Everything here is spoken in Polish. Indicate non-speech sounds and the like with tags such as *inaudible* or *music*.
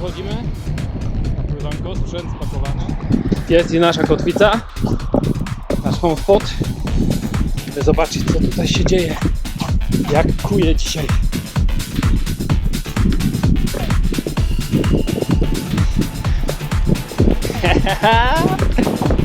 Wychodzimy na pływanko, sprzęt spakowany. Jest i nasza kotwica, nasz home spot. By zobaczyć co tutaj się dzieje. Jak kuje dzisiaj. *laughs*